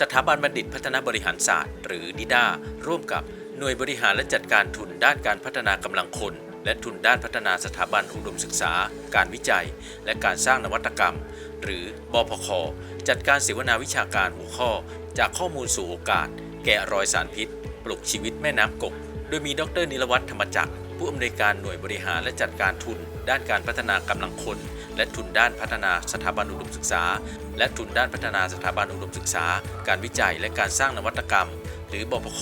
สถาบันบัณฑิตพัฒนาบริหารศาสตร์ หรือดิด้าร่วมกับหน่วยบริหารและจัดการทุนด้านการพัฒนากำลังคน และทุนด้านพัฒนาสถาบันอุดมศึกษา การวิจัย และการสร้างนวัตกรรม หรือบพคจัดการเสวนาวิชาการหัวข้อ จากข้อมูลสู่โอกาส แกะรอยสารพิษ ปลุกชีวิตแม่น้ำกก โดยมีดรนิรวัตรธรรมจักรผู้อำนวยการหน่วยบริหารและจัดการทุน ด้านการพัฒนากำลังคน และทุนด้านพัฒนาสถาบันอุดมศึกษา และทุนด้านพัฒนาสถาบันอุดมศึกษา การวิจัยและการสร้างนวัตกรรม หรือบพค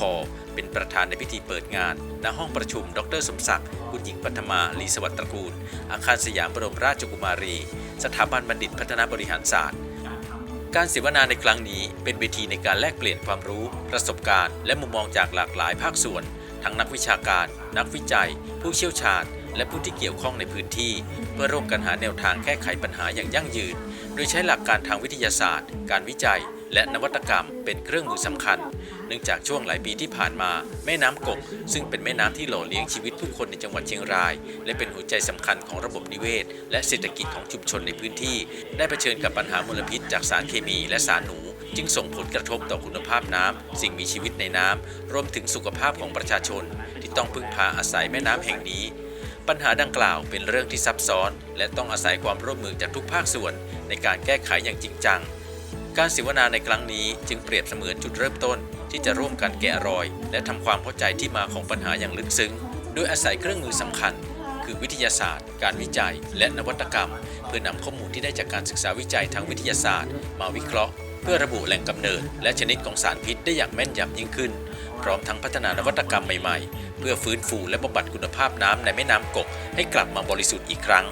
เป็นประธานในพิธีเปิดงาน ณ ห้องประชุม ดรสมศักดิ์คุณหญิงปัทมาลีสวัสดิ์ตระกูล อาคารสยามบรมราชกุมารี สถาบันบัณฑิตพัฒนาบริหารศาสตร์ การเสวนาในครั้งนี้เป็นเวทีในการแลกเปลี่ยนความรู้ ประสบการณ์ และมุมมองจากหลากหลายภาคส่วน ทั้งนักวิชาการ นักวิจัย ผู้เชี่ยวชาญ และผู้ที่เกี่ยวข้องในพื้นที่ เพื่อร่วมกันหาแนวทางแก้ไขปัญหาอย่างยั่งยืน โดยใช้หลักการทางวิทยาศาสตร์ การวิจัย และนวัตกรรมเป็นเครื่องมือสำคัญ เนื่องจากช่วงหลายปีที่ผ่านมา แม่น้ำกก ซึ่งเป็นแม่น้ำที่หล่อเลี้ยงชีวิตผู้คนในจังหวัดเชียงราย และเป็นหัวใจสำคัญของระบบนิเวศ และเศรษฐกิจของชุมชนในพื้นที่ ได้เผชิญกับปัญหามลพิษจากสารเคมีและสารหนูจึงส่งผลกระทบต่อคุณภาพน้ำสิ่งมีชีวิตในน้ำรวมถึงสุขภาพของประชาชน ที่ต้องพึ่งพาอาศัยแม่น้ำแห่งนี้ ปัญหาดังกล่าวเป็นเรื่องที่ซับซ้อน และต้องอาศัยความร่วมมือจากทุกภาคส่วนในการแก้ไขอย่างจริงจัง การเสวนาในครั้งนี้จึงเปรียบเสมือนจุดเริ่มต้น ที่จะร่วมกันแกะรอย และทำความเข้าใจที่มาของปัญหาอย่างลึกซึ้ง โดยอาศัยเครื่องมือสำคัญ คือวิทยาศาสตร์ การวิจัย และนวัตกรรม เพื่อนำข้อมูลที่ได้จากการศึกษาวิจัยทางวิทยาศาสตร์ มาวิเคราะห์ พื่อระบุแหล่งกำเนิด และชนิดของสารพิษได้อย่างแม่นยำยิ่งขึ้น พร้อมทั้งพัฒนานวัตกรรมใหม่ๆ เพื่อฟื้นฟูและบำบัดคุณภาพน้ำในแม่น้ำกกให้กลับมาบริสุทธิ์อีกครั้ง